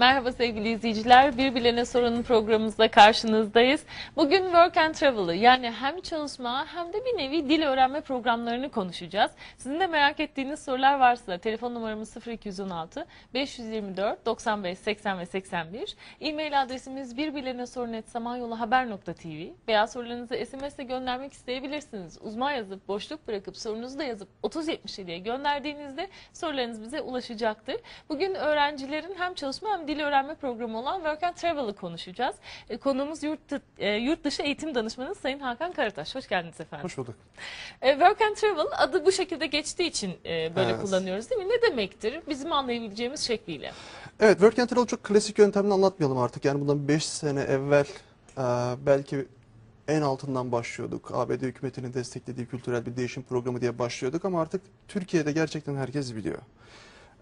Merhaba sevgili izleyiciler. Birbirlerine sorunun programımızda karşınızdayız. Bugün Work and Travel'ı yani hem çalışma hem de bir nevi dil öğrenme programlarını konuşacağız. Sizin de merak ettiğiniz sorular varsa telefon numaramız 0216 524 95 80 ve 81. E-mail adresimiz birbirlerine sorun.samanyoluhaber.tv veya sorularınızı SMS ile göndermek isteyebilirsiniz. Uzman yazıp boşluk bırakıp sorunuzu da yazıp 3077'ye gönderdiğinizde sorularınız bize ulaşacaktır. Bugün öğrencilerin hem çalışma hem dil öğrenme programı olan Work and Travel'ı konuşacağız. E, konuğumuz yurt, e, yurt dışı eğitim danışmanı Sayın Hakan Karataş. Hoş geldiniz efendim. Hoş bulduk. E, Work and Travel adı bu şekilde geçtiği için e, böyle Evet. kullanıyoruz değil mi? Ne demektir? Bizim anlayabileceğimiz şekliyle. Evet, Work and Travel çok klasik yöntemle anlatmayalım artık. Yani bundan 5 sene evvel e, belki en altından başlıyorduk. ABD hükümetinin desteklediği kültürel bir değişim programı diye başlıyorduk ama artık Türkiye'de gerçekten herkes biliyor.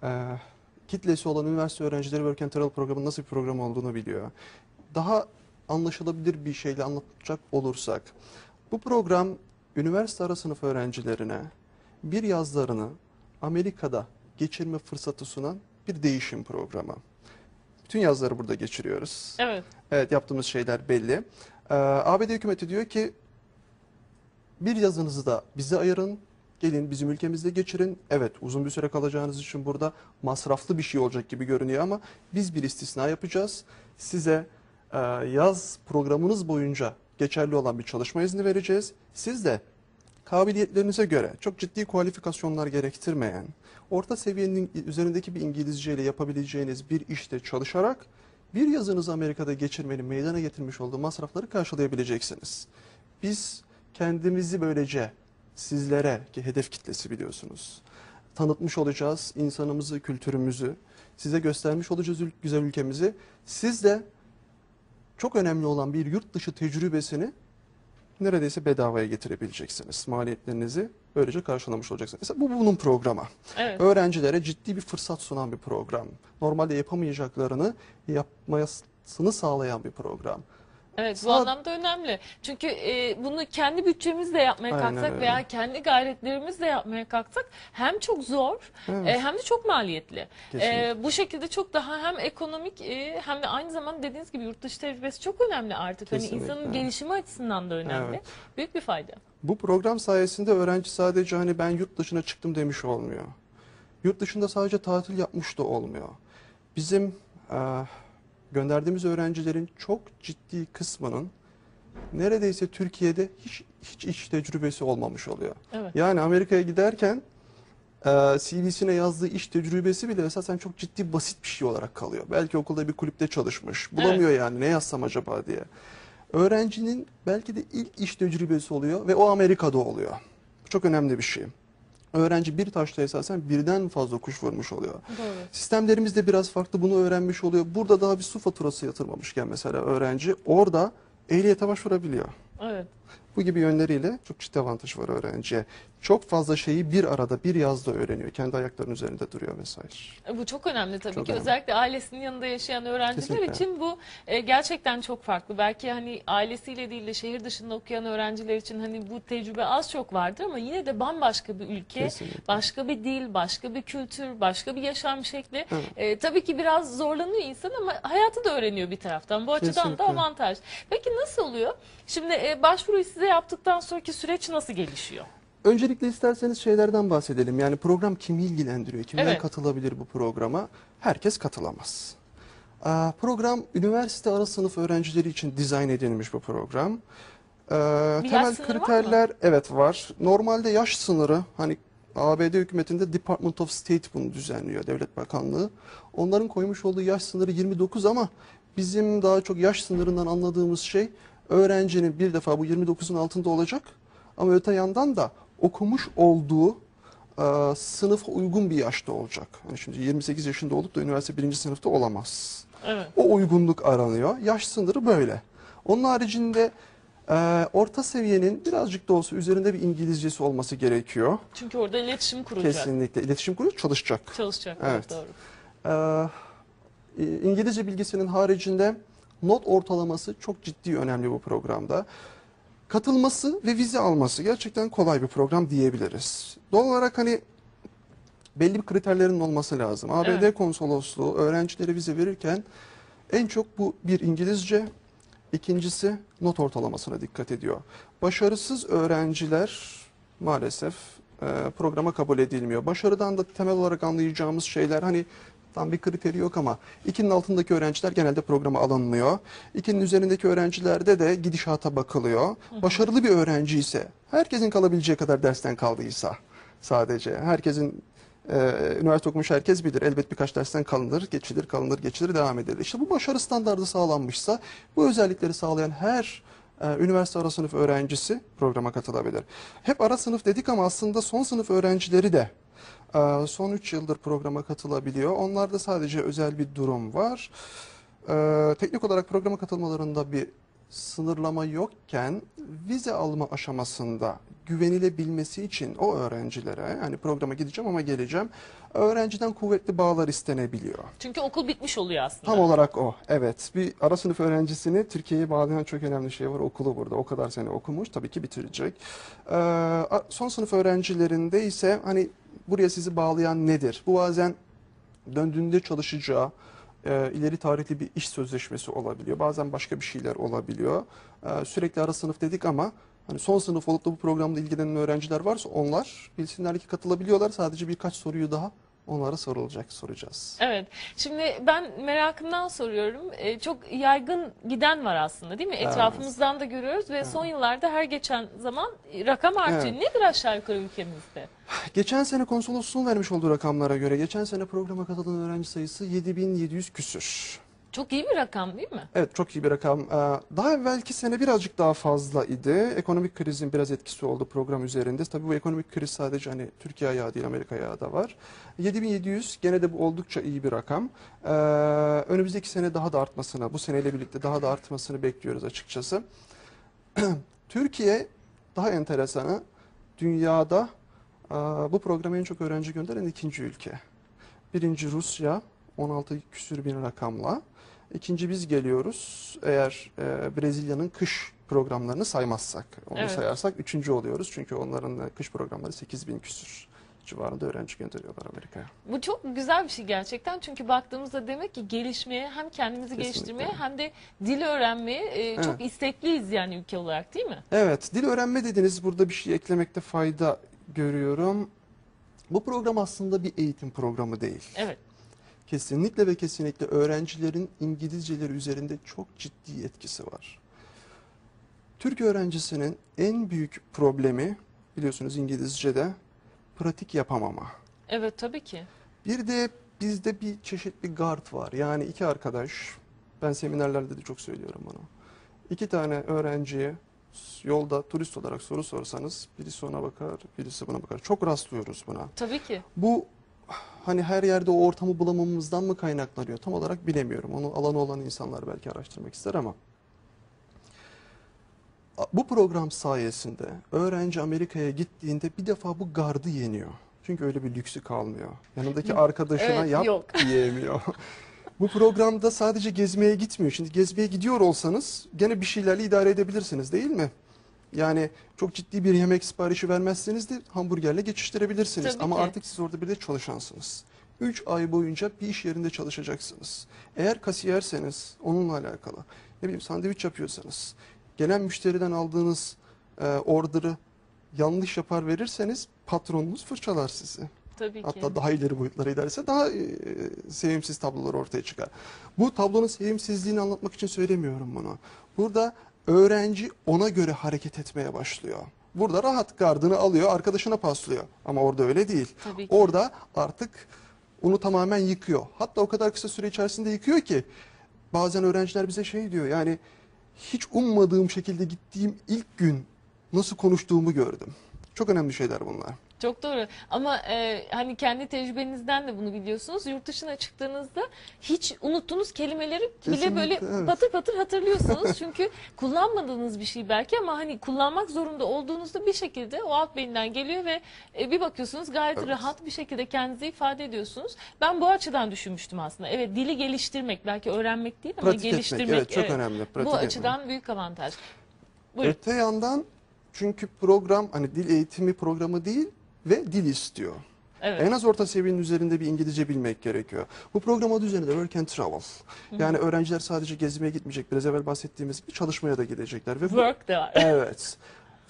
E, kitlesi olan üniversite öğrencileri Work and Travel programının nasıl bir program olduğunu biliyor. Daha anlaşılabilir bir şeyle anlatacak olursak, bu program üniversite ara sınıf öğrencilerine bir yazlarını Amerika'da geçirme fırsatı sunan bir değişim programı. Bütün yazları burada geçiriyoruz. Evet. Evet yaptığımız şeyler belli. Ee, ABD hükümeti diyor ki bir yazınızı da bize ayırın. Gelin bizim ülkemizde geçirin. Evet uzun bir süre kalacağınız için burada masraflı bir şey olacak gibi görünüyor ama biz bir istisna yapacağız. Size e, yaz programınız boyunca geçerli olan bir çalışma izni vereceğiz. Siz de kabiliyetlerinize göre çok ciddi kualifikasyonlar gerektirmeyen, orta seviyenin üzerindeki bir İngilizce ile yapabileceğiniz bir işte çalışarak bir yazınızı Amerika'da geçirmenin meydana getirmiş olduğu masrafları karşılayabileceksiniz. Biz kendimizi böylece sizlere ki hedef kitlesi biliyorsunuz tanıtmış olacağız insanımızı, kültürümüzü, size göstermiş olacağız güzel ülkemizi. Siz de çok önemli olan bir yurt dışı tecrübesini neredeyse bedavaya getirebileceksiniz. Maliyetlerinizi böylece karşılamış olacaksınız. Mesela bu bunun programı. Evet. Öğrencilere ciddi bir fırsat sunan bir program. Normalde yapamayacaklarını yapmasını sağlayan bir program. Evet bu Sağ- anlamda önemli. Çünkü e, bunu kendi bütçemizle yapmaya Aynen kalksak öyle. veya kendi gayretlerimizle yapmaya kalksak hem çok zor Evet. e, hem de çok maliyetli. Kesinlikle. E, bu şekilde çok daha hem ekonomik e, hem de aynı zamanda dediğiniz gibi yurt dışı tecrübesi çok önemli artık. Hani Kesinlikle. insanın gelişimi açısından da önemli. Evet. Büyük bir fayda. Bu program sayesinde öğrenci sadece hani ben yurt dışına çıktım demiş olmuyor. Yurt dışında sadece tatil yapmış da olmuyor. Bizim e, gönderdiğimiz öğrencilerin çok ciddi kısmının neredeyse Türkiye'de hiç, hiç iş tecrübesi olmamış oluyor. Evet. Yani Amerika'ya giderken e, CV'sine yazdığı iş tecrübesi bile esasen çok ciddi basit bir şey olarak kalıyor. Belki okulda bir kulüpte çalışmış. Bulamıyor yani ne yazsam acaba diye. Öğrencinin belki de ilk iş tecrübesi oluyor ve o Amerika'da oluyor. Bu çok önemli bir şey. Öğrenci bir taşla esasen birden fazla kuş vurmuş oluyor. Doğru. Sistemlerimiz de biraz farklı bunu öğrenmiş oluyor. Burada daha bir su faturası yatırmamışken mesela öğrenci orada ehliyete başvurabiliyor. Evet. Bu gibi yönleriyle çok ciddi avantaj var öğrenciye. Çok fazla şeyi bir arada, bir yazda öğreniyor. Kendi ayaklarının üzerinde duruyor vesaire. E, Bu çok önemli tabii Çok ki. önemli. Özellikle ailesinin yanında yaşayan öğrenciler Kesinlikle. için bu e, gerçekten çok farklı. Belki hani ailesiyle değil de şehir dışında okuyan öğrenciler için hani bu tecrübe az çok vardır ama yine de bambaşka bir ülke, Kesinlikle. başka bir dil, başka bir kültür, başka bir yaşam şekli. Evet. E, tabii ki biraz zorlanıyor insan ama hayatı da öğreniyor bir taraftan. Bu açıdan da Kesinlikle. avantaj. Peki nasıl oluyor? Şimdi e, başvuruyu size yaptıktan sonraki süreç nasıl gelişiyor? Öncelikle isterseniz şeylerden bahsedelim. Yani program kimi ilgilendiriyor? Kimler Evet. katılabilir bu programa? Herkes katılamaz. Aa, Program üniversite ara sınıf öğrencileri için dizayn edilmiş bu program. Ee, Bir temel sınırı var mı? kriterler evet var. Normalde yaş sınırı hani ABD hükümetinde Department of State bunu düzenliyor Devlet Bakanlığı. Onların koymuş olduğu yaş sınırı 29 ama bizim daha çok yaş sınırından anladığımız şey öğrencinin bir defa bu 29'un altında olacak ama öte yandan da okumuş olduğu e, sınıfa uygun bir yaşta olacak. Yani şimdi 28 yaşında olup da üniversite birinci sınıfta olamaz. Evet. O uygunluk aranıyor. Yaş sınırı böyle. Onun haricinde e, orta seviyenin birazcık da olsa üzerinde bir İngilizcesi olması gerekiyor. Çünkü orada iletişim kuracak. Kesinlikle. İletişim kuruyor, çalışacak. Çalışacak. Evet. Doğru. Ee, İngilizce bilgisinin haricinde not ortalaması çok ciddi önemli bu programda. Katılması ve vize alması gerçekten kolay bir program diyebiliriz. Doğal olarak hani belli bir kriterlerin olması lazım. ABD Evet. konsolosluğu öğrencilere vize verirken en çok bu bir İngilizce, ikincisi not ortalamasına dikkat ediyor. Başarısız öğrenciler maalesef e, programa kabul edilmiyor. Başarıdan da temel olarak anlayacağımız şeyler hani tam bir kriteri yok ama ikinin altındaki öğrenciler genelde programa alınmıyor. İkinin üzerindeki öğrencilerde de gidişata bakılıyor. Başarılı bir öğrenci ise herkesin kalabileceği kadar dersten kaldıysa sadece herkesin ee, üniversite okumuş herkes bilir. Elbet birkaç dersten kalınır, geçilir, kalınır, geçilir, devam edilir. İşte bu başarı standardı sağlanmışsa bu özellikleri sağlayan her e, üniversite ara sınıf öğrencisi programa katılabilir. Hep ara sınıf dedik ama aslında son sınıf öğrencileri de e, son 3 yıldır programa katılabiliyor. Onlarda sadece özel bir durum var. E, teknik olarak programa katılmalarında bir sınırlama yokken vize alma aşamasında güvenilebilmesi için o öğrencilere yani programa gideceğim ama geleceğim öğrenciden kuvvetli bağlar istenebiliyor. Çünkü okul bitmiş oluyor aslında. Tam olarak o. Evet. Bir ara sınıf öğrencisini Türkiye'ye bağlayan çok önemli şey var. Okulu burada. O kadar sene okumuş. Tabii ki bitirecek. Ee, son sınıf öğrencilerinde ise hani buraya sizi bağlayan nedir? Bu bazen döndüğünde çalışacağı e, ileri tarihli bir iş sözleşmesi olabiliyor. Bazen başka bir şeyler olabiliyor. Ee, sürekli ara sınıf dedik ama hani son sınıf olup da bu programda ilgilenen öğrenciler varsa onlar bilsinler ki katılabiliyorlar. Sadece birkaç soruyu daha onlara sorulacak, soracağız. Evet. Şimdi ben merakımdan soruyorum. Ee, çok yaygın giden var aslında değil mi? Etrafımızdan da görüyoruz ve son yıllarda her geçen zaman rakam artıyor. Evet. Nedir aşağı yukarı ülkemizde? Geçen sene konsolosluğun vermiş olduğu rakamlara göre geçen sene programa katılan öğrenci sayısı 7700 küsür. Çok iyi bir rakam değil mi? Evet çok iyi bir rakam. Ee, Daha evvelki sene birazcık daha fazla idi. Ekonomik krizin biraz etkisi oldu program üzerinde. Tabii bu ekonomik kriz sadece hani Türkiye ayağı değil Amerika ayağı da var. 7700 gene de bu oldukça iyi bir rakam. Ee, Önümüzdeki sene daha da artmasını, bu seneyle birlikte daha da artmasını bekliyoruz açıkçası. Türkiye daha enteresanı dünyada e, bu programa en çok öğrenci gönderen ikinci ülke. Birinci Rusya 16 küsür bin rakamla. İkinci biz geliyoruz. Eğer e, Brezilya'nın kış programlarını saymazsak, onu Evet. sayarsak üçüncü oluyoruz. Çünkü onların e, kış programları 8 bin küsür civarında öğrenci gönderiyorlar Amerika'ya. Bu çok güzel bir şey gerçekten. Çünkü baktığımızda demek ki gelişmeye hem kendimizi Kesinlikle. geliştirmeye hem de dil öğrenmeye e, çok istekliyiz yani ülke olarak değil mi? Evet, dil öğrenme dediniz. Burada bir şey eklemekte fayda görüyorum. Bu program aslında bir eğitim programı değil. Evet. Kesinlikle ve kesinlikle öğrencilerin İngilizceleri üzerinde çok ciddi etkisi var. Türk öğrencisinin en büyük problemi biliyorsunuz İngilizce'de pratik yapamama. Evet tabii ki. Bir de bizde bir çeşit bir guard var. Yani iki arkadaş, ben seminerlerde de çok söylüyorum bunu. İki tane öğrenciye yolda turist olarak soru sorsanız birisi ona bakar, birisi buna bakar. Çok rastlıyoruz buna. Tabii ki. Bu hani her yerde o ortamı bulamamamızdan mı kaynaklanıyor? Tam olarak bilemiyorum. Onu alanı olan insanlar belki araştırmak ister ama bu program sayesinde öğrenci Amerika'ya gittiğinde bir defa bu gardı yeniyor. Çünkü öyle bir lüksü kalmıyor. Yanındaki arkadaşına Evet, yap yok. diyemiyor. bu programda sadece gezmeye gitmiyor. Şimdi gezmeye gidiyor olsanız gene bir şeylerle idare edebilirsiniz değil mi? Yani çok ciddi bir yemek siparişi vermezseniz de hamburgerle geçiştirebilirsiniz. Tabii Ama ki. artık siz orada bir de çalışansınız. 3 ay boyunca bir iş yerinde çalışacaksınız. Eğer kasiyerseniz onunla alakalı, ne bileyim sandviç yapıyorsanız, gelen müşteriden aldığınız e, order'ı yanlış yapar verirseniz patronunuz fırçalar sizi. Tabii ki. Hatta daha ileri boyutlara ilerse daha e, sevimsiz tablolar ortaya çıkar. Bu tablonun sevimsizliğini anlatmak için söylemiyorum bunu. Burada öğrenci ona göre hareket etmeye başlıyor. Burada rahat gardını alıyor, arkadaşına paslıyor. Ama orada öyle değil. Orada artık onu tamamen yıkıyor. Hatta o kadar kısa süre içerisinde yıkıyor ki bazen öğrenciler bize şey diyor yani hiç ummadığım şekilde gittiğim ilk gün nasıl konuştuğumu gördüm. Çok önemli şeyler bunlar. Çok doğru ama e, hani kendi tecrübenizden de bunu biliyorsunuz. Yurt dışına çıktığınızda hiç unuttuğunuz kelimeleri bile Kesinlikle, böyle evet. patır patır hatırlıyorsunuz. Çünkü kullanmadığınız bir şey belki ama hani kullanmak zorunda olduğunuzda bir şekilde o alt beyinden geliyor ve e, bir bakıyorsunuz gayet Evet. rahat bir şekilde kendinizi ifade ediyorsunuz. Ben bu açıdan düşünmüştüm aslında. Evet dili geliştirmek belki öğrenmek değil ama Pratik etmek, geliştirmek. evet, çok önemli, pratik bu etmek. açıdan büyük avantaj. Buyurun. Öte yandan çünkü program hani dil eğitimi programı değil ve dil istiyor. Evet. En az orta seviyenin üzerinde bir İngilizce bilmek gerekiyor. Bu program adı üzerinde Work and Travel. Yani öğrenciler sadece gezmeye gitmeyecek. Biraz evvel bahsettiğimiz gibi çalışmaya da gidecekler. Ve bu, Work de var. evet.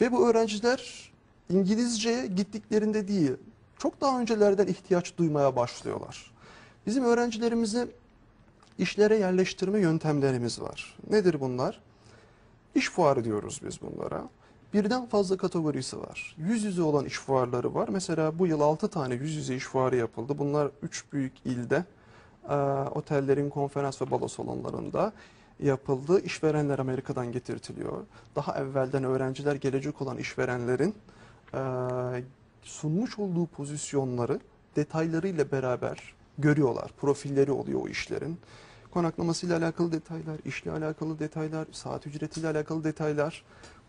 Ve bu öğrenciler İngilizceye gittiklerinde değil, çok daha öncelerden ihtiyaç duymaya başlıyorlar. Bizim öğrencilerimizi işlere yerleştirme yöntemlerimiz var. Nedir bunlar? İş fuarı diyoruz biz bunlara. Birden fazla kategorisi var. Yüz yüze olan iş fuarları var. Mesela bu yıl 6 tane yüz yüze iş fuarı yapıldı. Bunlar 3 büyük ilde, e, otellerin konferans ve balo salonlarında yapıldı. İşverenler Amerika'dan getirtiliyor. Daha evvelden öğrenciler gelecek olan işverenlerin e, sunmuş olduğu pozisyonları detaylarıyla beraber görüyorlar. Profilleri oluyor o işlerin. Konaklamasıyla alakalı detaylar, işle alakalı detaylar, saat ücretiyle alakalı detaylar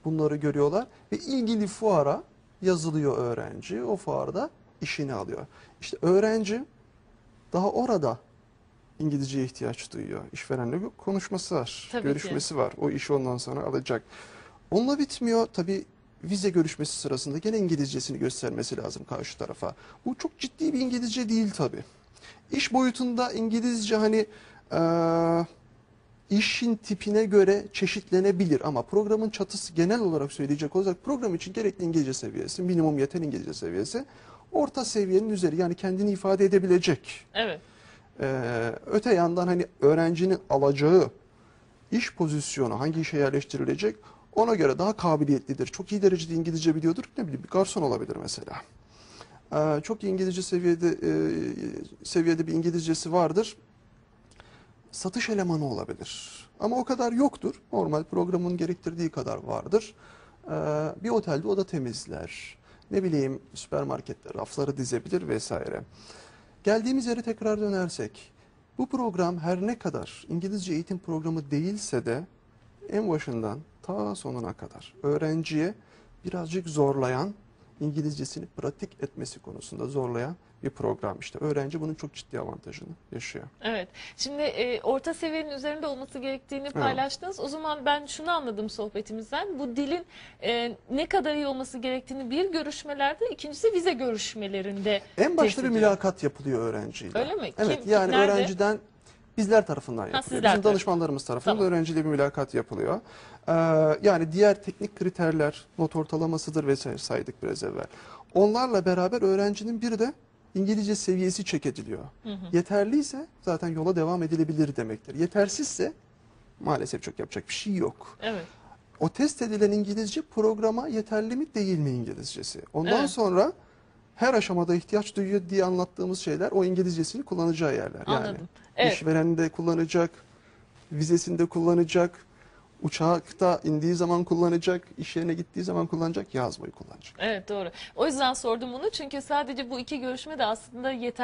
bunları görüyorlar ve ilgili fuara yazılıyor öğrenci. O fuarda işini alıyor. İşte öğrenci daha orada İngilizceye ihtiyaç duyuyor. İşverenle bir konuşması var, Tabii ki. görüşmesi var. O işi ondan sonra alacak. Onunla bitmiyor. Tabii vize görüşmesi sırasında gene İngilizcesini göstermesi lazım karşı tarafa. Bu çok ciddi bir İngilizce değil tabii. İş boyutunda İngilizce hani eee, işin tipine göre çeşitlenebilir ama programın çatısı genel olarak söyleyecek olursak program için gerekli İngilizce seviyesi, minimum yeter İngilizce seviyesi orta seviyenin üzeri yani kendini ifade edebilecek. Evet. Ee, öte yandan hani öğrencinin alacağı iş pozisyonu hangi işe yerleştirilecek ona göre daha kabiliyetlidir. Çok iyi derecede İngilizce biliyordur. Ne bileyim bir garson olabilir mesela. Ee, çok iyi İngilizce seviyede e, seviyede bir İngilizcesi vardır. Satış elemanı olabilir. Ama o kadar yoktur. Normal programın gerektirdiği kadar vardır. Ee, bir otelde o da temizler. Ne bileyim süpermarkette rafları dizebilir vesaire. Geldiğimiz yere tekrar dönersek, bu program her ne kadar İngilizce eğitim programı değilse de en başından ta sonuna kadar öğrenciye birazcık zorlayan, İngilizcesini pratik etmesi konusunda zorlayan bir program işte. Öğrenci bunun çok ciddi avantajını yaşıyor. Evet. Şimdi e, orta seviyenin üzerinde olması gerektiğini paylaştınız. O zaman ben şunu anladım sohbetimizden. Bu dilin e, ne kadar iyi olması gerektiğini bir görüşmelerde, ikincisi vize görüşmelerinde En başta bir mülakat yapılıyor öğrenciyle. Öyle mi? Evet Kim- yani nerede? öğrenciden bizler tarafından yapılıyor. Bizim danışmanlarımız tarafından Tamam. öğrenciyle bir mülakat yapılıyor. Ee, yani diğer teknik kriterler, not ortalamasıdır vesaire saydık biraz evvel. Onlarla beraber öğrencinin bir de İngilizce seviyesi çek ediliyor. Yeterliyse zaten yola devam edilebilir demektir. Yetersizse maalesef çok yapacak bir şey yok. Evet. O test edilen İngilizce programa yeterli mi değil mi İngilizcesi. Ondan Evet. sonra her aşamada ihtiyaç duyuyor diye anlattığımız şeyler o İngilizcesini kullanacağı yerler. Yani Anladım. Evet. işverende kullanacak, vizesinde kullanacak, uçakta indiği zaman kullanacak, iş yerine gittiği zaman kullanacak, yazmayı kullanacak. Evet doğru. O yüzden sordum bunu çünkü sadece bu iki görüşme de aslında yeter